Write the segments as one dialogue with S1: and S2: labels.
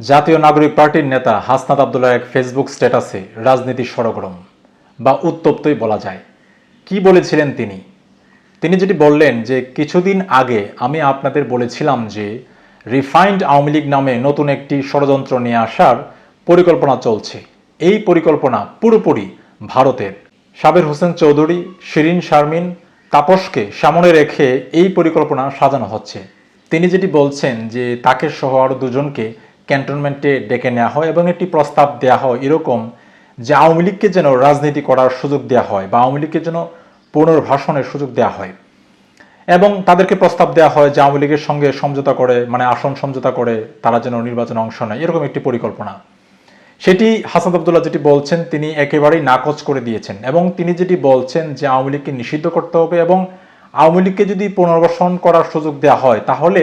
S1: জাতীয় নাগরিক পার্টির নেতা হাসনাত আবদুল্লাহ এক ফেসবুক স্ট্যাটাসে রাজনীতি সরগরম বা উত্তপ্তই বলা যায়। কি বলেছিলেন তিনি? তিনি যেটি বললেন যে, কিছুদিন আগে আমি আপনাদের বলেছিলাম যে, রিফাইন্ড আওয়ামী লীগ নামে নতুন একটি ষড়যন্ত্র নিয়ে আসার পরিকল্পনা চলছে। এই পরিকল্পনা পুরোপুরি ভারতের। সাবের হোসেন চৌধুরী, শিরিন শারমিন, তাপসকে সামনে রেখে এই পরিকল্পনা সাজানো হচ্ছে। তিনি যেটি বলছেন যে, তাকে সহ আরও দুজনকে ক্যান্টনমেন্টে ডেকে নেওয়া হয় এবং একটি প্রস্তাব দেওয়া হয় এরকম যে আওয়ামী লীগকে যেন রাজনীতি করার সুযোগ দেওয়া হয় বা আওয়ামী লীগকে যেন পুনর্ভাষণের সুযোগ দেওয়া হয়। এবং তাদেরকে প্রস্তাব দেওয়া হয় যে আওয়ামী লীগের সঙ্গে সমঝোতা করে মানে আসন সমঝোতা করে তারা যেন নির্বাচনে অংশ নেয়, এরকম একটি পরিকল্পনা। সেটি হাসান আবদুল্লাহ যেটি বলছেন, তিনি একেবারেই নাকচ করে দিয়েছেন এবং তিনি যেটি বলছেন যে আওয়ামী লীগকে নিষিদ্ধ করতে হবে এবং আওয়ামী লীগকে যদি পুনর্বাসন করার সুযোগ দেওয়া হয়, তাহলে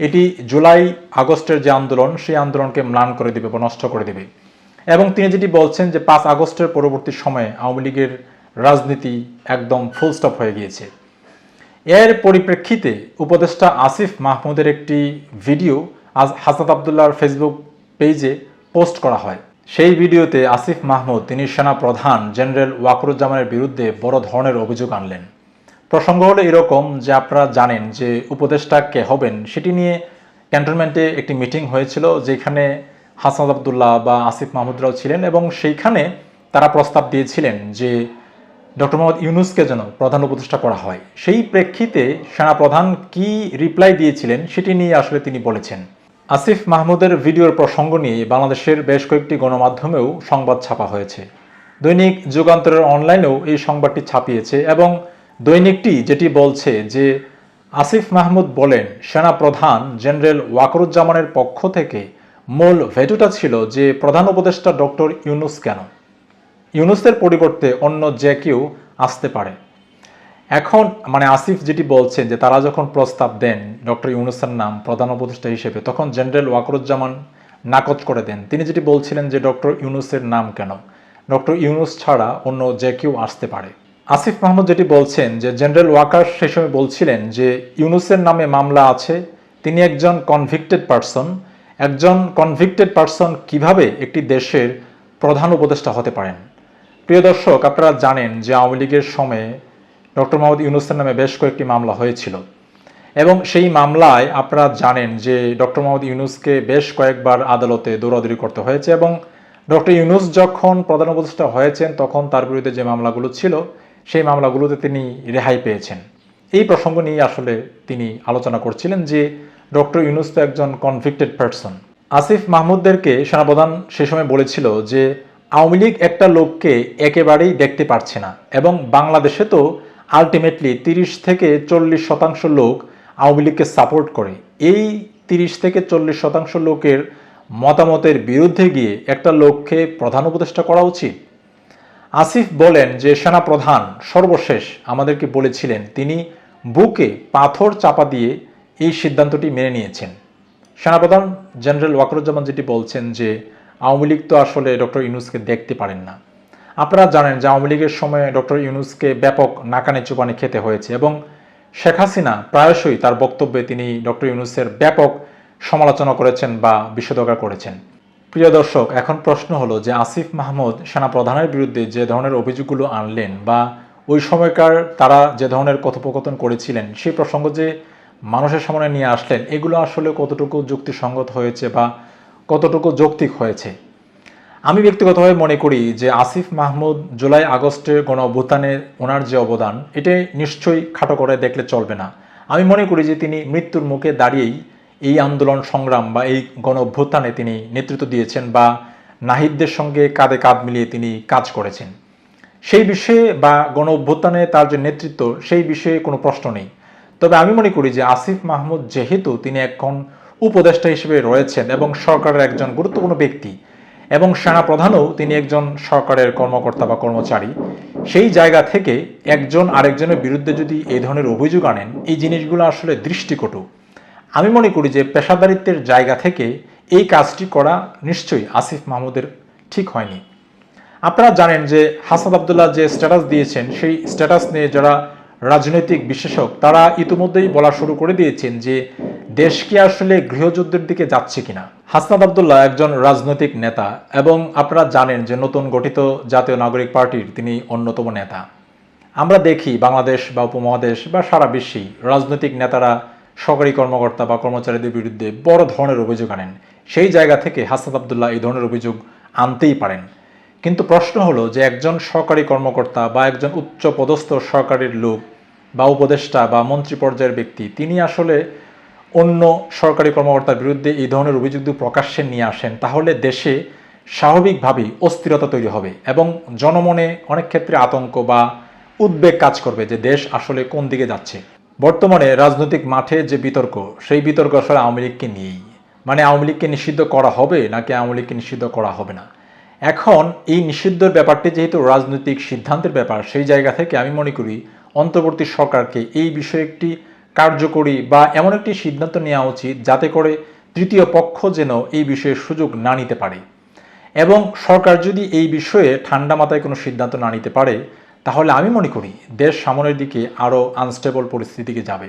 S1: এটি জুলাই আগস্টের যে আন্দোলন, সেই আন্দোলনকে ম্লান করে দিবে বা নষ্ট করে দিবে। এবং তিনি যেটি বলছেন যে পাঁচ আগস্টের পরবর্তী সময়ে আওয়ামী লীগের রাজনীতি একদম ফুল স্টপ হয়ে গিয়েছে। এর পরিপ্রেক্ষিতে উপদেষ্টা আসিফ মাহমুদের একটি ভিডিও আজ হাসাত আবদুল্লাহর ফেসবুক পেজে পোস্ট করা হয়। সেই ভিডিওতে আসিফ মাহমুদ, তিনি সেনা প্রধান জেনারেল ওয়াকরুজ্জামানের বিরুদ্ধে বড় ধরনের অভিযোগ আনলেন। প্রসঙ্গ হলো এরকম যে আপনারা জানেন যে উপদেষ্টা কে হবেন, সেটি নিয়ে ক্যান্টনমেন্টে একটি মিটিং হয়েছিল যেখানে হাসান আবদুল্লাহ বা আসিফ মাহমুদরাও ছিলেন এবং সেইখানে তারা প্রস্তাব দিয়েছিলেন যে ডক্টর মোহাম্মদ ইউনুসকে যেন প্রধান উপদেষ্টা করা হয়। সেই প্রেক্ষিতে সেনাপ্রধান কি রিপ্লাই দিয়েছিলেন সেটি নিয়ে আসলে তিনি বলেছেন। আসিফ মাহমুদের ভিডিওর প্রসঙ্গ নিয়ে বাংলাদেশের বেশ কয়েকটি গণমাধ্যমেও সংবাদ ছাপা হয়েছে। দৈনিক যুগান্তরের অনলাইনেও এই সংবাদটি ছাপিয়েছে এবং দৈনিকটি যেটি বলছে যে আসিফ মাহমুদ বলেন, সেনাপ্রধান জেনারেল ওয়াকরুজ্জামানের পক্ষ থেকে মূল ভেটুটা ছিল যে প্রধান উপদেষ্টা ডক্টর ইউনুস কেন? ইউনুসের পরিবর্তে অন্য যে কেউ আসতে পারে। এখন মানে আসিফ যেটি বলছেন যে তারা যখন প্রস্তাব দেন ডক্টর ইউনুসের নাম প্রধান উপদেষ্টা হিসেবে, তখন জেনারেল ওয়াকরুজ্জামান নাকচ করে দেন। তিনি যেটি বলছিলেন যে ডক্টর ইউনুসের নাম কেন? ডক্টর ইউনুস ছাড়া অন্য যে কেউ আসতে পারে। আসিফ মাহমুদ যেটি বলছেন যে জেনারেল ওয়াকার সেই সময় বলছিলেন যে ইউনুসের নামে মামলা আছে, তিনি একজন কনভিক্টেড পারসন একজন কনভিক্টেড পারসন কীভাবে একটি দেশের প্রধান উপদেষ্টা হতে পারেন? প্রিয় দর্শক, আপনারা জানেন যে আওয়ামী লীগের সময়ে ডক্টর মোহাম্মদ ইউনুসের নামে বেশ কয়েকটি মামলা হয়েছিল। এবং সেই মামলায় আপনারা জানেন যে ডক্টর মোহাম্মদ ইউনুসকে বেশ কয়েকবার আদালতে দৌড়াদৌড়ি করতে হয়েছে এবং ডক্টর ইউনুস যখন প্রধান উপদেষ্টা হয়েছেন, তখন তার বিরুদ্ধে যে মামলাগুলো ছিল সেই মামলাগুলোতে তিনি রেহাই পেয়েছেন। এই প্রসঙ্গ নিয়ে আসলে তিনি আলোচনা করছিলেন যে ডক্টর ইউনুস তো একজন কনভিক্টেড পারসন আসিফ মাহমুদদেরকে সেনাপ্রধান সে সময় বলেছিল যে আওয়ামী লীগ একটা লোককে একেবারেই দেখতে পারছে না এবং বাংলাদেশে তো আলটিমেটলি তিরিশ থেকে চল্লিশ শতাংশ লোক আওয়ামী লীগকে সাপোর্ট করে। এই তিরিশ থেকে চল্লিশ শতাংশ লোকের মতামতের বিরুদ্ধে গিয়ে একটা লোককে প্রধান উপদেষ্টা করা উচিত? আসিফ বলেন যে সেনা প্রধান সর্বশেষ আমাদেরকে বলেছিলেন, তিনি বুকে পাথর চাপা দিয়ে এই সিদ্ধান্তটি মেনে নিয়েছেন। সেনাপ্রধান জেনারেল ওয়াকরুজ্জামান যেটি বলছেন যে, আওয়ামী লীগ তো আসলে ডক্টর ইউনুসকে দেখতে পারেন না। আপনারা জানেন যে, আওয়ামী লীগের সময় ডক্টর ইউনুসকে ব্যাপক নাকানি চুপানি খেতে হয়েছে এবং শেখ হাসিনা প্রায়শই তার বক্তব্যে তিনি ডক্টর ইউনুসের ব্যাপক সমালোচনা করেছেন বা বিষোদগা করেছেন। প্রিয় দর্শক, এখন প্রশ্ন হলো যে আসিফ মাহমুদ সেনাপ্রধানের বিরুদ্ধে যে ধরনের অভিযোগগুলো আনলেন বা ওই সময়কার তারা যে ধরনের কথোপকথন করেছিলেন, সেই প্রসঙ্গ যে মানুষের সামনে নিয়ে আসলেন, এগুলো আসলে কতটুকু যুক্তিসঙ্গত হয়েছে বা কতটুকু যৌক্তিক হয়েছে? আমি ব্যক্তিগতভাবে মনে করি যে আসিফ মাহমুদ জুলাই আগস্টে গণ অভ্যুত্থানে ওনার যে অবদান, এটা নিশ্চয়ই খাটো করে দেখলে চলবে না। আমি মনে করি যে তিনি মৃত্যুর মুখে দাঁড়িয়েই এই আন্দোলন সংগ্রাম বা এই গণ অভ্যুত্থানে তিনি নেতৃত্ব দিয়েছেন বা নাহিদদের সঙ্গে কাঁধে কাঁধ মিলিয়ে তিনি কাজ করেছেন। সেই বিষয়ে বা গণ অভ্যুত্থানে তার যে নেতৃত্ব, সেই বিষয়ে কোনো প্রশ্ন নেই। তবে আমি মনে করি যে আসিফ মাহমুদ যেহেতু তিনি এখন উপদেষ্টা হিসেবে রয়েছেন এবং সরকারের একজন গুরুত্বপূর্ণ ব্যক্তি এবং সেনাপ্রধানও তিনি একজন সরকারের কর্মকর্তা বা কর্মচারী, সেই জায়গা থেকে একজন আরেকজনের বিরুদ্ধে যদি এই ধরনের অভিযোগ আনেন, এই জিনিসগুলো আসলে দৃষ্টিকটু আমি মনে করি যে পেশাদারিত্বের জায়গা থেকে এই কাজটি করা নিশ্চয়ই আসিফ মাহমুদের ঠিক হয়নি। আপনারা জানেন যে হাসান আবদুল্লাহ যে স্ট্যাটাস দিয়েছেন, সেই স্ট্যাটাস নিয়ে যারা রাজনৈতিক বিশেষজ্ঞ, তারা ইতিমধ্যেই বলা শুরু করে দিয়েছেন যে দেশ কি আসলে গৃহযুদ্ধের দিকে যাচ্ছে কিনা। হাসনাত আবদুল্লাহ একজন রাজনৈতিক নেতা এবং আপনারা জানেন যে নতুন গঠিত জাতীয় নাগরিক পার্টির তিনি অন্যতম নেতা। আমরা দেখি বাংলাদেশ বা উপমহাদেশ বা সারা বিশ্বেই রাজনৈতিক নেতারা সরকারি কর্মকর্তা বা কর্মচারীদের বিরুদ্ধে বড় ধরনের অভিযোগ আনেন। সেই জায়গা থেকে হাসনাত আবদুল্লাহ এই ধরনের অভিযোগ আনতেই পারেন। কিন্তু প্রশ্ন হলো যে একজন সরকারি কর্মকর্তা বা একজন উচ্চ পদস্থ সরকারের লোক বা উপদেষ্টা বা মন্ত্রী পর্যায়ের ব্যক্তি, তিনি আসলে অন্য সরকারি কর্মকর্তার বিরুদ্ধে এই ধরনের অভিযোগ প্রকাশ্যে নিয়ে আসেন, তাহলে দেশে স্বাভাবিকভাবেই অস্থিরতা তৈরি হবে এবং জনমনে অনেক ক্ষেত্রে আতঙ্ক বা উদ্বেগ কাজ করবে যে দেশ আসলে কোন দিকে যাচ্ছে। বর্তমানে রাজনৈতিক মাঠে যে বিতর্ক, সেই বিতর্ক আসলে আওয়ামী লীগকে নিয়েই। মানে আওয়ামী লীগকে নিষিদ্ধ করা হবে নাকি আওয়ামী লীগকে নিষিদ্ধ করা হবে না? এখন এই নিষিদ্ধর ব্যাপারটি যেহেতু রাজনৈতিক সিদ্ধান্তের ব্যাপার, সেই জায়গা থেকে আমি মনে করি অন্তর্বর্তী সরকারকে এই বিষয়ে একটি কার্যকরী বা এমন একটি সিদ্ধান্ত নেওয়া উচিত যাতে করে তৃতীয় পক্ষ যেন এই বিষয়ে সুযোগ না নিতে পারে। এবং সরকার যদি এই বিষয়ে ঠান্ডা মাথায় কোনো সিদ্ধান্ত না নিতে পারে তাহলে আমি মনে করি দেশ সামনের দিকে আরও আনস্টেবল পরিস্থিতির দিকে যাবে।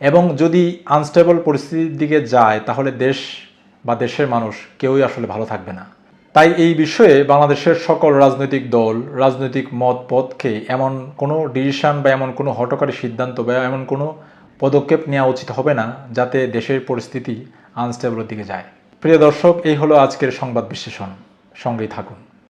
S1: এবং যদি আনস্টেবল পরিস্থিতির দিকে যায়, তাহলে দেশ বা দেশের মানুষ কেউই আসলে ভালো থাকবে না। তাই এই বিষয়ে বাংলাদেশের সকল রাজনৈতিক দল, রাজনৈতিক মত পথকে এমন কোনো ডিসিশন বা এমন কোনো হটকারী সিদ্ধান্ত বা এমন কোনো পদক্ষেপ নেওয়া উচিত হবে না, যাতে দেশের পরিস্থিতি আনস্টেবলের দিকে যায়। প্রিয় দর্শক, এই হলো আজকের সংবাদ বিশ্লেষণ। সঙ্গেই থাকুন।